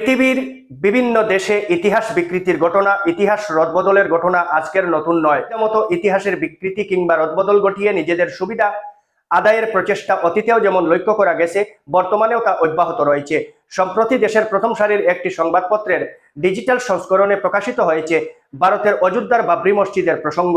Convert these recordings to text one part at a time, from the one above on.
পৃথিবীর বিভিন্ন দেশে ইতিহাস বিকৃতির ঘটনা, ইতিহাস রদবদলের ঘটনা আজকের নতুন নয়। মতো ইতিহাসের বিকৃতি কিংবা রদবদল ঘটিয়ে নিজেদের সুবিধা আদায়ের প্রচেষ্টা অতীতেও যেমন লক্ষ্য করা গেছে, বর্তমানেও তা অব্যাহত রয়েছে। সম্প্রতি দেশের প্রথম সারির একটি সংবাদপত্রের ডিজিটাল সংস্করণে প্রকাশিত হয়েছে ভারতের অযোধ্যার বাবরি মসজিদের প্রসঙ্গ।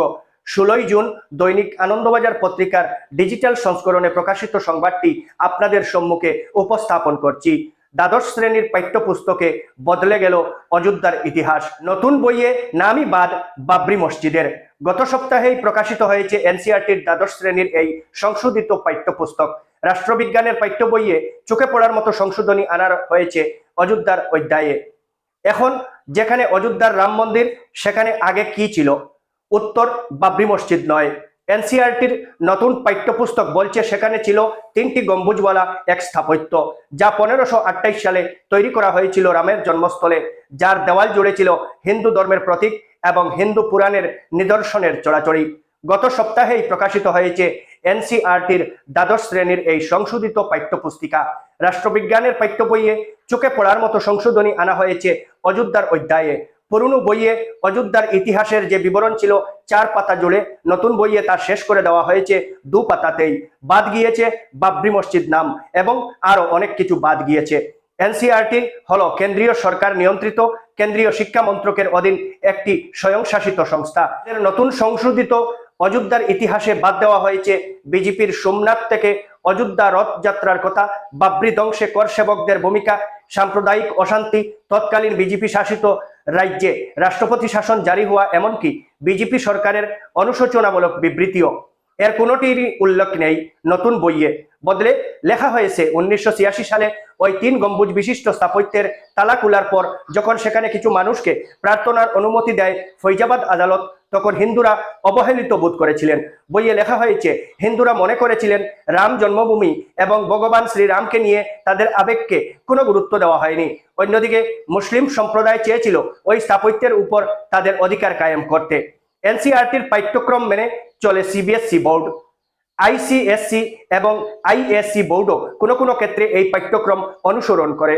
ষোলোই জুন দৈনিক আনন্দবাজার পত্রিকার ডিজিটাল সংস্করণে প্রকাশিত সংবাদটি আপনাদের সম্মুখে উপস্থাপন করছি। দ্বাদশ শ্রেণির পাঠ্যপুস্তকে বদলে গেল অযোধ্যার ইতিহাস। নতুন বইয়ে নামই বাদ বাবরি মসজিদের। গত সপ্তাহেই প্রকাশিত হয়েছে এনসিআরটির দ্বাদশ শ্রেণির এই সংশোধিত পাঠ্যপুস্তক। রাষ্ট্রবিজ্ঞানের পাঠ্য বইয়ে চোখে পড়ার মতো সংশোধনী আনার হয়েছে অযোধ্যার অধ্যায়ে। এখন যেখানে অযোধ্যার রাম মন্দির, সেখানে আগে কি ছিল? উত্তর বাবরি মসজিদ নয়। এনসিআরটির নতুন পাঠ্যপুস্তক বলছে, সেখানে ছিল তিনটি গম্বুজওয়ালা, এক স্থাপত্য, যা পনেরোশো সালে তৈরি করা হয়েছিল রামের জন্মস্থলে, যার দেওয়াল জুড়ে ছিল হিন্দু ধর্মের প্রতীক এবং হিন্দু পুরাণের নিদর্শনের চড়াচড়ি। গত সপ্তাহেই প্রকাশিত হয়েছে এনসিআরটির দ্বাদশ শ্রেণির এই সংশোধিত পাঠ্যপুস্তিকা। রাষ্ট্রবিজ্ঞানের পাঠ্য বইয়ে চোখে পড়ার মতো সংশোধনী আনা হয়েছে অযোধ্যার অধ্যায়ে। পুরনো বইয়ে অযোধ্যার ইতিহাসের যে বিবরণ ছিল, চার পাতা জুড়ে নতুন বইয়ে তা শেষ করে দেওয়া হয়েছে দু পাতাতেই। বাদ গিয়েছে বাবরি মসজিদ নাম এবং আরও অনেক কিছু বাদ গিয়েছে। এনসিআরটি হল কেন্দ্রীয় সরকার নিয়ন্ত্রিত, কেন্দ্রীয় শিক্ষা মন্ত্রকের অধীন একটি স্বয়ংশাসিত সংস্থা। নতুন সংশোধিত অযোধ্যার ইতিহাসে বাদ দেওয়া হয়েছে। বিজেপির সোমনাথ থেকে অযোধ্যা রথযাত্রার কথা, বাবরি ধ্বংসে কর সেবকদের ভূমিকা, সাম্প্রদায়িক অশান্তি, তৎকালীন বিজেপি শাসিত রাজ্যে রাষ্ট্রপতি শাসন জারি হওয়া, এমনকি বিজেপি সরকারের অনুশোচনামূলক বিবৃতিও। এর কোনোটিরই উল্লেখ নেই নতুন বইয়ে। বদলে লেখা হয়েছে, উনিশশো ছিয়াশি সালে ওই তিন গম্বুজ বিশিষ্ট স্থাপত্যের তালা খোলার পর, যখন সেখানে কিছু মানুষকে প্রার্থনার অনুমতি দেয় ফৈজাবাদ আদালত তখন হিন্দুরা অবহেলিত বোধ করেছিলেন। বইয়ে লেখা হয়েছে, হিন্দুরা মনে করেছিলেন রাম জন্মভূমি এবং ভগবান শ্রীরামকে নিয়ে তাদের আবেগকে কোনো গুরুত্ব দেওয়া হয়নি। অন্যদিকে মুসলিম সম্প্রদায় চেয়েছিল ওই স্থাপত্যের উপর তাদের অধিকার কায়েম করতে। এনসিআরটির পাঠ্যক্রম মেনে চলে সিবিএসসি বোর্ড। আইসিএসসি এবং আইএসসি বোর্ডও কোনো কোনো ক্ষেত্রে এই পাঠ্যক্রম অনুসরণ করে।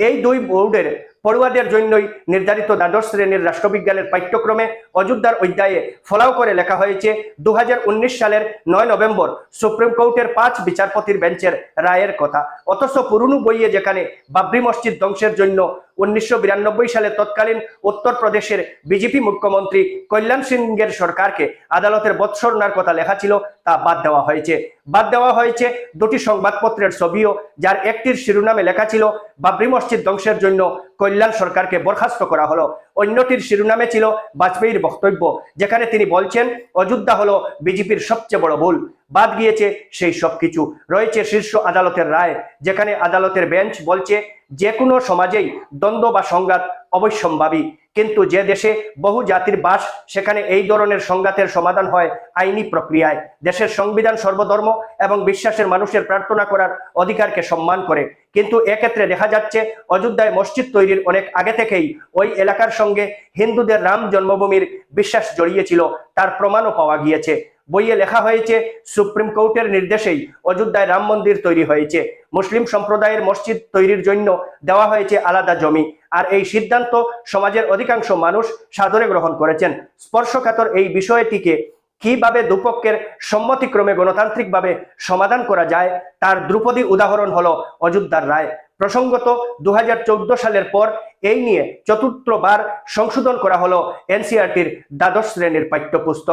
এই দুই বোর্ডের পড়ুয়াদের জন্যই নির্ধারিত দ্বাদশ শ্রেণির রাষ্ট্রবিজ্ঞানের পাঠ্যক্রমে অযোধ্যার অধ্যায়ে ফলাও করে লেখা হয়েছে, দুহাজার উনিশ সালের নয় নভেম্বর সুপ্রিম কোর্টের পাঁচ বিচারপতির বেঞ্চের রায়ের কথা। অথচ পুরনো বইয়ে যেখানে বাবরি মসজিদ ধ্বংসের জন্য উনিশশো বিরানব্বই সালে তৎকালীন উত্তরপ্রদেশের বিজেপি মুখ্যমন্ত্রী কল্যাণ সিংয়ের সরকারকে আদালতের বৎসরনার কথা লেখা ছিল, তা বাদ দেওয়া হয়েছে। বাদ দেওয়া হয়েছে দুটি সংবাদপত্রের ছবিও, যার একটির শিরোনামে লেখা ছিল, বাবরি মসজিদ ধ্বংসের জন্য কল্যাণ সরকারকে বরখাস্ত করা হলো। অন্যটির শিরোনামে ছিল বাজপেয়ীর বক্তব্য, যেখানে তিনি বলছেন, অযোধ্যা হলো বিজেপির সবচেয়ে বড় ভুল। বাদ গিয়েছে সেই সব কিছু রয়েছে শীর্ষ আদালতের রায়, যেখানে আদালতের বেঞ্চ বলছে, যে কোনো সমাজেই দ্বন্দ্ব বা সংঘাত অবশ্যম্ভাবী। কিন্তু যে দেশে বহু জাতির বাস, সেখানে এই ধরনের সংঘাতের সমাধান হয় আইনি প্রক্রিয়ায়। দেশের সংবিধান সর্বধর্ম এবং বিশ্বাসের মানুষের প্রার্থনা করার অধিকারকে সম্মান করে। কিন্তু এক্ষেত্রে দেখা যাচ্ছে, অযোধ্যায় মসজিদ তৈরির অনেক আগে থেকেই ওই এলাকার সঙ্গে হিন্দুদের রাম জন্মভূমির বিশ্বাস জড়িয়েছিল। তার প্রমাণও পাওয়া গিয়েছে। বইয়ে লেখা হয়েছে, সুপ্রিম কোর্টের নির্দেশেই অযোধ্যায় রাম মন্দির তৈরি হয়েছে। মুসলিম সম্প্রদায়ের মসজিদ তৈরির জন্য দেওয়া হয়েছে আলাদা জমি। আর এই সিদ্ধান্ত সমাজের অধিকাংশ মানুষ সাদরে গ্রহণ করেছেন। স্পর্শকাতর এই বিষয়টিকে কীভাবে দুপক্ষের সম্মতিক্রমে গণতান্ত্রিকভাবে সমাধান করা যায়, তার দ্রুপদী উদাহরণ হলো অযোধ্যার রায়। প্রসঙ্গত দু হাজার চৌদ্দ সালের পর এই নিয়ে চতুর্থবার সংশোধন করা হলো এনসিআরটির দ্বাদশ শ্রেণির পাঠ্যপুস্তক।